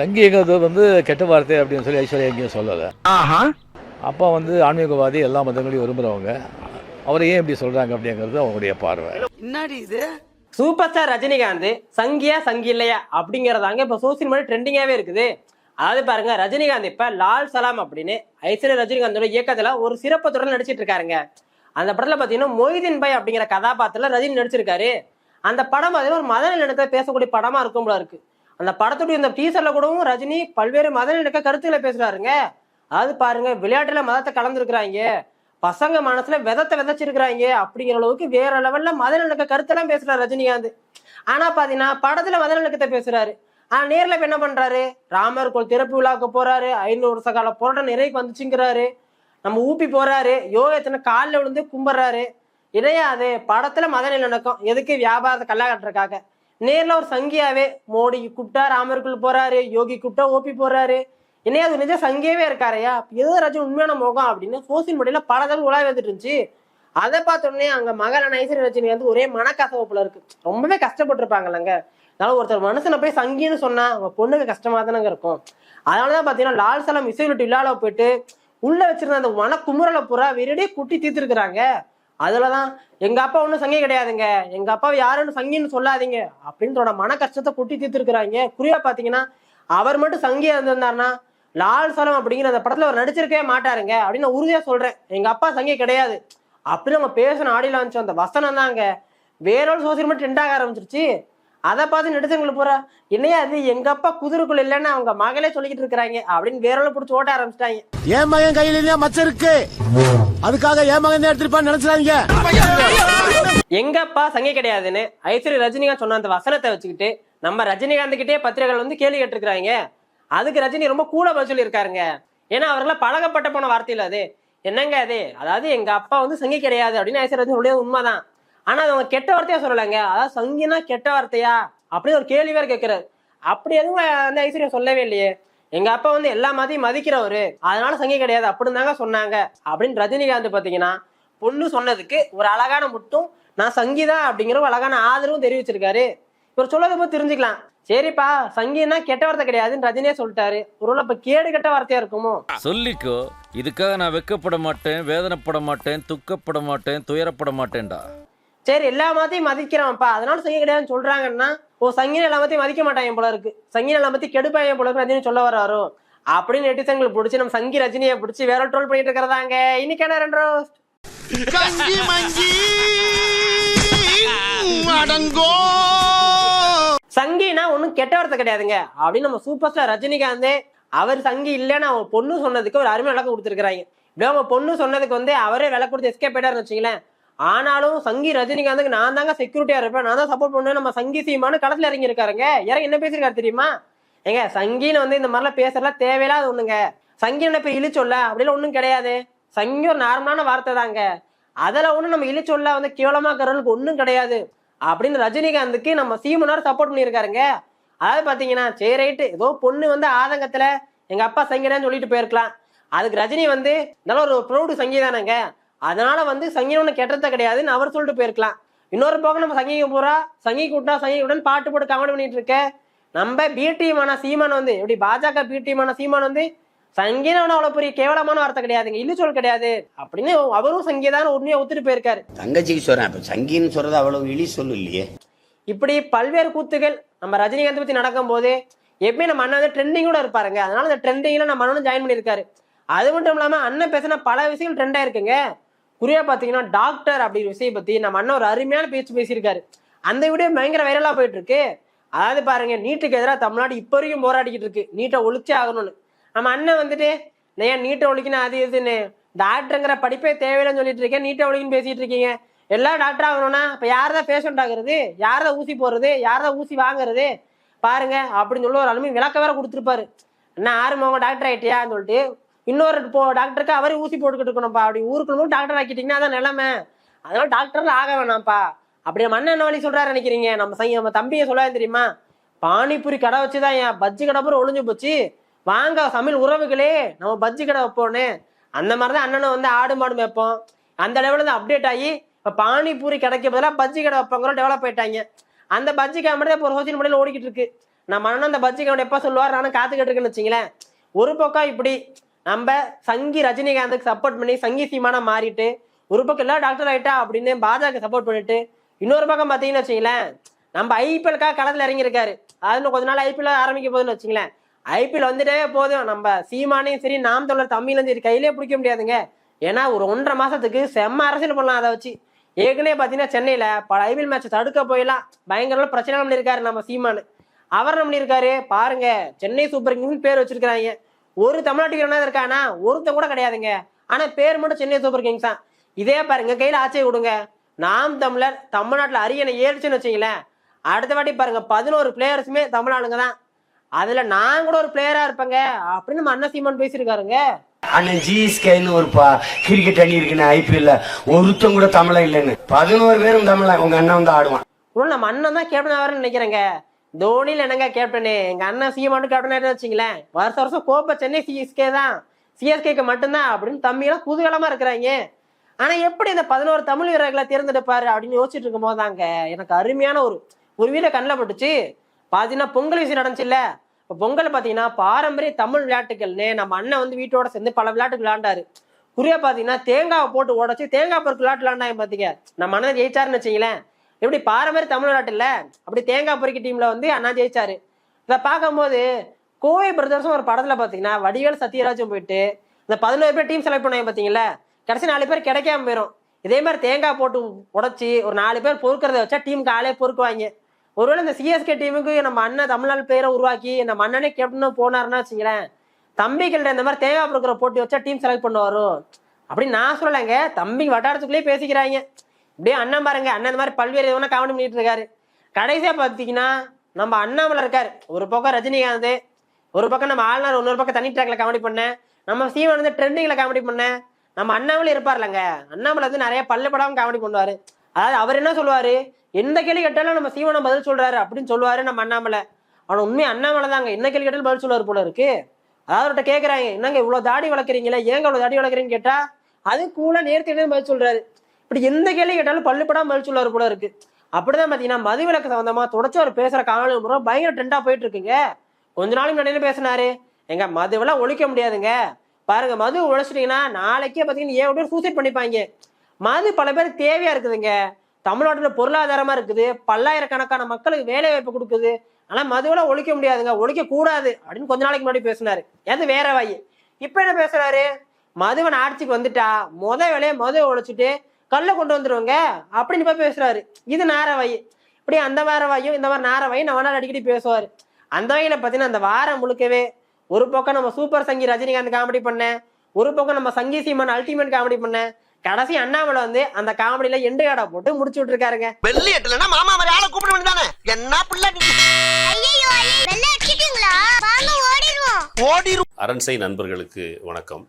சங்கீகிறது வந்து கெட்ட வார்த்தை அப்படின்னு சொல்லி ஐஸ்வர்யா எங்கேயும் சொல்லலை. ஆஹா. அப்பா வந்து ஆன்மீகவாதி எல்லா மதங்களையும் விரும்புகிறவங்க அவரை ஏன் இப்படி சொல்கிறாங்க அப்படிங்கிறது அவங்களுடைய பார்வை. என்னடி இது? சூப்பர் ஸ்டார் ரஜினிகாந்த் சங்கியா சங்கி இல்லையா அப்படிங்கறதாங்க இப்ப சோசியல் மீடியா ட்ரெண்டிங்காவே இருக்குது. அதாவது பாருங்க ரஜினிகாந்த் இப்ப லால் சலாம் அப்படின்னு ஐஸ்வர்யா ரஜினிகாந்தோட இயக்கத்துல ஒரு சிறப்பு தொடர் நடிச்சிட்டு இருக்காருங்க. அந்த படத்துல பாத்தீங்கன்னா மொய்தீன் பாய் அப்படிங்கிற கதாபாத்திரத்துல ரஜினி நடிச்சிருக்காரு. அந்த படம் பாத்தீங்கன்னா ஒரு மத நிலத்தை பேசக்கூடிய படமா இருக்கும் போல இருக்கு. அந்த படத்துடைய இந்த டீசர்ல கூடவும் ரஜினி பல்வேறு மத நிலக்க கருத்துக்களை பேசுறாருங்க. அதாவது பாருங்க விளையாட்டுல மதத்தை கலந்துருக்குறாங்க. பசங்க மனசுல விதத்தை விதைச்சிருக்கிறாங்க. அப்படிங்கிற அளவுக்கு வேற லெவல்ல மத நிலக்க கருத்தெல்லாம் பேசுறாரு ரஜினிகாந்த் ஆனா பாத்தீங்கன்னா படத்துல மத நிலக்கத்தை பேசுறாரு. ஆனா நேர்ல இப்ப என்ன பண்றாரு? ராமர் கோல் திறப்பு விழாவுக்கு போறாரு. ஐநூறு வருஷ கால போராட்டம் நிறைவுக்கு வந்துச்சுங்கிறாரு. நம்ம ஊப்பி போறாரு. யோகத்தின காலில் விழுந்து கும்பிடுறாரு. இடையாது படத்துல மத நிலநக்கம் எதுக்கு வியாபாரத்தை கல்லாகட்டுறக்காக நேரில் ஒரு சங்கியாவே மோடி கூப்பிட்டா ராமருக்குள் போறாரு யோகி கூப்பிட்டா ஓபி போறாரு. என்னையா அது நிஜ சங்கியாவே இருக்காரையா? ஏதோ ரஜினி உண்மையான முகம் அப்படின்னு சோசியல் மீடியால பல தடவை உலா வந்துட்டு இருந்துச்சு. அதை பார்த்த உடனே அங்க மகன் ஐஸ்வர்ய ரஜினி வந்து ஒரே மனக்கசவப்புல இருக்கு. ரொம்பவே கஷ்டப்பட்டிருப்பாங்கல்லங்க. அதனால ஒருத்தர் மனுஷனை போய் சங்கின்னு சொன்னா அவங்க பொண்ணுக்கு கஷ்டமா தானங்க இருக்கும். அதனாலதான் பாத்தீங்கன்னா லால் சலம் இசைவிட்டு விழால போயிட்டு உள்ள வச்சிருந்த அந்த மன குமுறலை பூரா வெறியடியே குட்டி தீர்த்துருக்குறாங்க. அதுலதான் எங்க அப்பா ஒண்ணும் சங்கி கிடையாதுங்க. எங்க அப்பாவை யாருன்னு சங்கின்னு சொல்லாதீங்க. அப்படின்றோட மன கஷ்டத்தை குட்டி தீர்த்திருக்கிறாங்க. குறிப்பா பாத்தீங்கன்னா அவர் மட்டும் சங்கியா இருந்திருந்தாருன்னா லால் சலம் அப்படிங்கிற அந்த படத்துல அவர் நடிச்சிருக்கவே மாட்டாருங்க அப்படின்னு நான் உறுதியா சொல்றேன். எங்க அப்பா சங்கி கிடையாது. அப்படின்னு அவங்க பேசின ஆடியில் வந்து அந்த வசனம் தாங்க வேற ஒரு சோசியல் மீடியா ட்ரெண்ட் ஆக ஆரம்பிச்சிருச்சு. அதை பார்த்து நெடுத்தவங்களுக்கு போறா. என்னையா அது எங்க அப்பா குதிரைக்குள்ள இல்லைன்னு அவங்க மகளே சொல்லிக்கிட்டு இருக்கிறாங்க. அப்படின்னு வேற ஒரு பிடிச்சி ஓட்ட ஆரம்பிச்சிட்டாங்க. என் மகன் கையில மச்சம் இருக்கு? அதுக்காக என் மகன் எடுத்துருப்பான்னு நினைச்சாங்க எங்க அப்பா சங்கை கிடையாதுன்னு ஐஸ்வர்யா ரஜினிகாந்த் சொன்ன அந்த வசனத்தை வச்சுக்கிட்டு நம்ம ரஜினிகாந்த் கிட்டே பத்திரிகைகள் வந்து கேள்வி கேட்டிருக்கிறாங்க. அதுக்கு ரஜினி ரொம்ப கூட பதில் சொல்லியிருக்காருங்க. ஏன்னா அவர்களாம் பழகப்பட்ட போன வார்த்தை இல்ல அது. என்னங்க அது? அதாவது எங்க அப்பா வந்து சங்கி கிடையாது அப்படின்னு ஐஸ்வர்யா ரஜினி உண்மைதான். ஆனா அவங்க கெட்ட வார்த்தையா சொல்லலைங்க. அதாவது சங்கினா கெட்ட வார்த்தையா? அப்படின்னு ஒரு கேள்வி வேற கேட்கிறாரு அப்படி எதுவும் அந்த ஐஸ்வர்யா சொல்லவே இல்லையே. எங்க அப்பா வந்து எல்லா மதியும் மதிக்கிறவரு. அதனால சங்கி கிடையாது. அப்படின்னு தாங்க சொன்னாங்க. அப்படின்னு ரஜினிகாந்த் பாத்தீங்கன்னா பொண்ணு சொன்னதுக்கு ஒரு அழகான முட்டும் நான் சங்கீதா அப்படிங்கிற ஒரு அழகான ஆதரவும் தெரிவிச்சிருக்காரு. இவர் சொல்லதை போய் தெரிஞ்சுக்கலாம். சரிப்பா சங்கீனா கெட்ட வார்த்தை கிடையாதுன்னு ரஜினியே சொல்லிட்டாரு. ஒருவேளை இப்ப கேடு கெட்ட வார்த்தையா இருக்குமோ? சொல்லிக்கோ இதுக்காக நான் வெக்கப்பட மாட்டேன் வேதனைப்பட மாட்டேன் துக்கப்பட மாட்டேன் துயரப்பட மாட்டேன்டா. சரி எல்லா மாத்தையும் மதிக்கிறவன்ப்பா அதனால சங்கி கிடையாதுன்னு சொல்றாங்கன்னா ஓ சங்கின எல்லா மாத்தையும் மதிக்க மாட்டாங்க போல இருக்கு. சங்கின எல்லா மாத்தையும் கெடுப்பாங்க போல இருக்கு ரஜினி சொல்ல வராரோ அப்படின்னு நெட்டிசன்களை பிடிச்சி நம்ம சங்கி ரஜினியை பிடிச்சி வேற ட்ரோல் பண்ணிட்டு இருக்கிறதாங்க. ரெண்டு ரோஸ்ட் கஞ்சி மஞ்சி அடங்கோ. சங்கினா ஒன்றும் கெட்ட வார்த்தை கிடையாதுங்க. அப்படின்னு நம்ம சூப்பர் ஸ்டார் ரஜினிகாந்தே அவர் சங்கி இல்லைன்னு அவங்க பொண்ணு சொன்னதுக்கு ஒரு அருமை விளக்கம் கொடுத்துருக்காங்க இப்படி அவங்க பொண்ணு சொன்னதுக்கு வந்து அவரே விலை கொடுத்து எஸ்கேப் ஆயிட்டாருன்னு வச்சுங்களேன். ஆனாலும் சங்கி ரஜினிகாந்துக்கு நான் தாங்க செக்யூரிட்டியா இருப்பேன். நான் தான் சப்போர்ட் பண்ணுவேன். நம்ம சங்கி சீமானு களத்துல இறங்கி இருக்காருங்க இறங்கி என்ன பேசியிருக்காரு தெரியுமா? ஏங்க சங்கின்னு வந்து இந்த மாதிரிலாம் பேசுறதுலாம் தேவையில்லாத ஒண்ணுங்க. சங்கி என்ன போய் இழிச்சொல்ல அப்படிலாம் ஒண்ணும் கிடையாது. சங்கி ஒரு நார்மலான வார்த்தை தாங்க. அதுல ஒன்றும் நம்ம இழிச்சொல்ல வந்து கேவலமாக்குறவங்களுக்கு ஒண்ணும் கிடையாது. அப்படின்னு ரஜினிகாந்துக்கு நம்ம சீமனார் சப்போர்ட் பண்ணியிருக்காருங்க. அதாவது பாத்தீங்கன்னா சரி ரைட்டு. ஏதோ பொண்ணு வந்து ஆதங்கத்துல எங்க அப்பா சங்கீதான்னு சொல்லிட்டு போயிருக்கலாம். அதுக்கு ரஜினி வந்து நல்ல ஒரு ப்ரௌடு சங்கீதானங்க அதனால வந்து சங்கீதம் ஒன்று கெட்டத கிடையாதுன்னு அவர் சொல்லிட்டு போயிருக்கலாம். இன்னொரு பக்கம் நம்ம சங்கீதம் பூரா சங்கி கூட்டா சங்கீகுடன் பாட்டு போட்டு கமெண்ட் பண்ணிட்டு இருக்க. நம்ம பிடிமான சீமான் வந்து எப்படி பாஜக பிடிமான சீமான் வந்து சங்கீதம் அவ்வளவு பெரிய கேவலமான வார்த்தை கிடையாதுங்க இல்லுச்சொல் கிடையாது. அப்படின்னு அவரும் சங்கீதான உண்மையை ஒத்துட்டு போயிருக்காரு. தங்கச்சிக்கு சொல்றேன் அப்ப சங்கின்னு சொல்றது அவ்வளவு இழி சொல்லு இல்லையே. இப்படி பல்வேறு கூத்துகள் நம்ம ரஜினிகாந்த் பத்தி நடக்கும்போது எப்பயுமே நம்ம அண்ணன் வந்து ட்ரெண்டிங்கோட இருப்பாருங்க. அதனால அந்த ட்ரெண்டிங்ல நம்ம அண்ணனும் ஜாயின் பண்ணியிருக்காரு. அது மட்டும் இல்லாம அண்ணன் பேசின பல விஷயங்கள் ட்ரெண்ட் ஆயிருக்குங்க. குறிப்பா பாத்தீங்கன்னா டாக்டர் அப்படிங்கிற விஷயம் பத்தி நம்ம அண்ணன் ஒரு அருமையான பேச்சு பேசியிருக்காரு. அந்த வீடியோ பயங்கர வைரலா போயிட்டு இருக்கு அதாவது பாருங்க நீட்டுக்கு எதிராக தமிழ்நாடு இப்போ வரைக்கும் போராடிக்கிட்டு இருக்கு. நீட்டை ஒழிச்சே ஆகணும்னு. நம்ம அண்ணன் வந்துட்டு நான் ஏன் நீட்டை ஒழிக்கணும்? அது இதுன்னு. டாக்டருங்கிற படிப்பே தேவையில்லைன்னு சொல்லிட்டு இருக்கேன். நீட்டை ஒழிக்கன்னு பேசிட்டு இருக்கீங்க. எல்லா டாக்டர் ஆகணும்னா இப்போ யார் தான் பேஷண்ட் ஆகுறது? யார் தான் ஊசி போடுறது? யார் தான் ஊசி வாங்குறது? பாருங்க அப்படின்னு சொல்லி ஒரு அலுமையும் விளக்க வேற கொடுத்துருப்பாரு. என்ன ஆறு அவங்க டாக்டர் ஆயிட்டியான்னு சொல்லிட்டு இன்னொரு போ டாக்டருக்கு அவரே ஊசி போட்டுக்கிட்டு இருக்கணும்ப்பா. அப்படி ஊருக்குள்ள டாக்டர் ஆக்கிட்டீங்கன்னா அதான் நிலைமை. அதனால டாக்டர்ல ஆக வேணாம்ப்பா. அப்படி நம்ம அண்ணன் என்ன வழி சொல்றாரு நினைக்கிறீங்க. நம்ம சை நம்ம தம்பியை சொல்லாது தெரியுமா? பானிபூரி கடை வச்சுதான் என் பஜ்ஜி கடை பூரா ஒளிஞ்சு போச்சு. வாங்க சமையல் உறவுகளே. நம்ம பஜ்ஜி கடை வைப்போன்னு அந்த மாதிரி தான் அண்ணனை வந்து ஆடு மாடு வைப்போம் அந்த லெவலில் தான் அப்டேட் ஆகி இப்போ பானிபூரி கிடைக்க பதிலாக பஜ்ஜி கடை வைப்பாங்கிற டெவலப் ஆயிட்டாங்க. அந்த பஜ்ஜி கடை மட்டும் இப்போ ஒரு சோசியல் மீடியாவில் ஓடிக்கிட்டு இருக்கு. நம்ம அண்ணன் அந்த பஜ்ஜி அவன் எப்போ சொல்லுவார்? நானும் காத்துக்கிட்டு இருக்கேன்னு வச்சுங்களேன். ஒரு பக்கம் இப்படி நம்ம சங்கி ரஜினிகாந்துக்கு சப்போர்ட் பண்ணி சங்கி சீமானா மாறிட்டு ஒரு பக்கம் எல்லாம் டாக்டர் ஆயிட்டா அப்படின்னு பாஜக சப்போர்ட் பண்ணிட்டு இன்னொரு பக்கம் பார்த்தீங்கன்னு வச்சுங்களேன் நம்ம ஐபிஎல்காக களத்தில் இறங்கியிருக்காரு. அதுன்னு கொஞ்ச நாள் ஐபிஎல் ஆரம்பிக்க போகுதுன்னு வச்சுங்களேன் ஐபிஎல் வந்துட்டே போதும். நம்ம சீமானையும் சரி நாம் தொடர் தமிழும் சரி கையிலே பிடிக்க முடியாதுங்க. ஏன்னா ஒரு ஒன்றரை மாசத்துக்கு செம்ம அரசியல் பண்ணலாம் அதை வச்சு. ஏற்கனவே பார்த்தீங்கன்னா சென்னையில் பல ஐபிஎல் மேட்ச் தடுக்க போயெல்லாம் பயங்கர பிரச்சனை பண்ணியிருக்காரு நம்ம சீமானு. அவர் என்ன பண்ணியிருக்காரு. பாருங்க சென்னை சூப்பர் கிங்ஸ் பேர் வச்சிருக்கிறாங்க. ஒரு தமிழ்நாட்டு வீரனா இருக்கானா? ஒருத்தன் கூட கிடையாதுங்க. ஆனா பேர் மட்டும் சென்னை சூப்பர் கிங்ஸ் தான். இதே பாருங்க கையில ஆட்சியை கொடுங்க நாம் தமிழர் தமிழ்நாட்டுல அரியணை ஏறிச்சுன்னு வச்சுங்களேன். அடுத்த வாட்டி பாருங்க பதினோரு பிளேயர்ஸுமே தமிழ்நாடுங்க தான். அதுல நான் கூட ஒரு பிளேயரா இருப்பேங்க. அப்படின்னு நம்ம அண்ணன் சீமான் பேசியிருக்காருங்க. அண்ணன் ஜிஎஸ்கேன்னு ஒரு பா கிரிக்கெட் அணி இருக்குன்னு ஐபிஎல்ல ஒருத்தன் கூட தமிழன் இல்லைன்னு. பதினோரு பேரும் தமிழன் உங்க அண்ணன் வந்து ஆடுவான். நம்ம அண்ணன் தான் கேப்டன் ஆவார்னு நினைக்கிறேங்க. தோனியில் என்னங்க கேப்டனு எங்க அண்ணன் சீமானு கேப்டன் ஆயிட்டு வச்சுங்களேன். வருஷம் வருஷம் கோப்பை சென்னை சிஎஸ்கே தான். சிஎஸ்கேக்கு மட்டும்தான் அப்படின்னு தம்பியெல்லாம் குதூகலமா இருக்கிறாங்க. ஆனா எப்படி இந்த பதினோரு தமிழ் வீரர்களை தேர்ந்தெடுப்பாரு அப்படின்னு யோசிச்சுட்டு இருக்கும் போதாங்க எனக்கு அருமையான ஒரு ஒரு வீர கண்ணில் பட்டுச்சு. பாத்தீங்கன்னா பொங்கல் விஷயம் நடந்துச்சுல்ல. இப்போ பொங்கல் பார்த்தீங்கன்னா பாரம்பரிய தமிழ் விளையாட்டுகள்னு நம்ம அண்ணன் வந்து வீட்டோட சேர்ந்து பல விளையாட்டுகள் விளையாண்டாரு. குறியா பார்த்தீங்கன்னா தேங்காவை போட்டு உடச்சி தேங்காய் பொருட்கள் விளையாட்டு விளையாண்டாங்க பார்த்தீங்க நம்ம அண்ணன் ஜெயிச்சாருன்னு வச்சுங்களேன். எப்படி பாரம்பரிய தமிழ் அப்படி தேங்காய் பொறுக்கி டீமில் வந்து அண்ணா ஜெயிச்சாரு. இதை பார்க்கும்போது கோவை பிரதர்ஸும் ஒரு படத்தில் பார்த்தீங்கன்னா வடிவேல் சத்யராஜும் போயிட்டு இந்த பதினோரு பேர் டீம் செலக்ட் பண்ணாங்க பார்த்தீங்களா கடைசி நாலு பேர் கிடைக்காம போயிடும் இதே மாதிரி தேங்காய் போட்டு உடைச்சி ஒரு நாலு பேர் பொறுக்கிறத வச்சா டீமுக்கு ஆளே பொறுக்குவாங்க. ஒருவேளை இந்த சிஎஸ்கே டீமுக்கு நம்ம அண்ணன் தமிழ்நாடு பேரை உருவாக்கி நம்ம அண்ணனே கேப்டனும் போனாருன்னா வச்சுங்களேன் தம்பிகள்ட்ட இந்த மாதிரி தேங்காய் பொறுக்கிற போட்டி வச்சா டீம் செலக்ட் பண்ணுவாரோ? அப்படின்னு நான் சொல்லலைங்க. தம்பி வட்டாரத்துக்குள்ளேயே பேசிக்கிறாங்க. அப்படியே அண்ணன் பாருங்க அண்ணன் இந்த மாதிரி பல்வேறு எதுவும் காமெடி பண்ணிட்டு இருக்காரு. கடைசியா பாத்தீங்கன்னா நம்ம அண்ணாமலை இருக்காரு. ஒரு பக்கம் ரஜினிகாந்த் ஒரு பக்கம் நம்ம ஆளுநர் இன்னொரு பக்கம் தனி ட்ராக்ல காமெடி பண்ணேன் நம்ம சீவன் வந்து ட்ரெண்டிங்ல காமெடி பண்ணேன் நம்ம அண்ணாமலை இருப்பார்லங்க. அண்ணாமலை வந்து நிறைய பல்லு படாமல் காமெடி பண்ணுவாரு. அதாவது அவர் என்ன சொல்லுவாரு? எந்த கேள்வி கேட்டாலும் நம்ம சீவனை பதில் சொல்றாரு அப்படின்னு சொல்லுவாரு நம்ம அண்ணாமலை. அவன் உண்மை அண்ணாமலை தாங்க. என்ன கேள்வி கேட்டாலும் பதில் சொல்லுவார் போல இருக்கு. அதாவது அவர்கிட்ட என்னங்க இவ்வளவு தாடி வளர்க்குறீங்களே? ஏங்க இவ்வளவு தாடி வளர்க்குறீங்கன்னு கேட்டா அது கூட நேர்த்தி பதில் சொல்றாரு. இப்படி எந்த கேள்வி கேட்டாலும் பல்லு படாம பதில் சொல்லுவாரு போல இருக்கு. அப்படிதான் பாத்தீங்கன்னா மதுவிலக்கு சம்பந்தமா தொடர்ச்சி அவர் பேசுற காணொலி முறை பயங்கர ட்ரெண்டா போயிட்டு இருக்குங்க. கொஞ்ச நாளைக்கு முன்னாடி பேசினாரு? எங்க மதுவெல்லாம் ஒழிக்க முடியாதுங்க. பாருங்க மது உழைச்சிட்டீங்கன்னா நாளைக்கே பாத்தீங்கன்னா ஏன் பேர் சூசைட் பண்ணிப்பாங்க. மது பல பேருக்கு தேவையா இருக்குதுங்க. தமிழ்நாட்டுல பொருளாதாரமா இருக்குது. பல்லாயிரக்கணக்கான மக்களுக்கு வேலை வாய்ப்பு கொடுக்குது. ஆனா மதுவெல்லாம் ஒழிக்க முடியாதுங்க. ஒழிக்க கூடாது அப்படின்னு கொஞ்ச நாளைக்கு முன்னாடி பேசினாரு. அது வேற வாயி. இப்ப என்ன பேசுறாரு? மதுவன் ஆட்சிக்கு வந்துட்டா முத வேலையை மதுவை ஒழிச்சிட்டு கல்லை கொண்டு வந்துருவாங்க. அப்படின்னு இப்ப பேசுறாரு. இது நாரவாயி இப்படி அந்த வாரவாயும் இந்த மாதிரி நாரவாயும் நம்ம நாள் அடிக்கடி பேசுவாரு. அந்த வகையில பாத்தீங்கன்னா அந்த வாரம் முழுக்கவே ஒரு பக்கம் நம்ம சூப்பர் சங்கி ரஜினிகாந்த் காமெடி பண்ணேன் ஒரு பக்கம் நம்ம சங்கி சீமான் அல்டிமேட் காமெடி பண்ணேன் கடைசி அண்ணாமலை வந்து அந்த காமெடியில எண்டு காடா போட்டு முடிச்சு விட்டுருக்காருங்க. வெள்ளி எட்டுலன்னா மாமா மாதிரி ஆளை கூப்பிட வேண்டியதானே? என்ன பிள்ளை நீ? ஐயோ வெள்ள அடிச்சிட்டீங்களா? வாங்க ஓடிடுவோம். ஓடி அரண்சை நண்பர்களுக்கு வணக்கம்.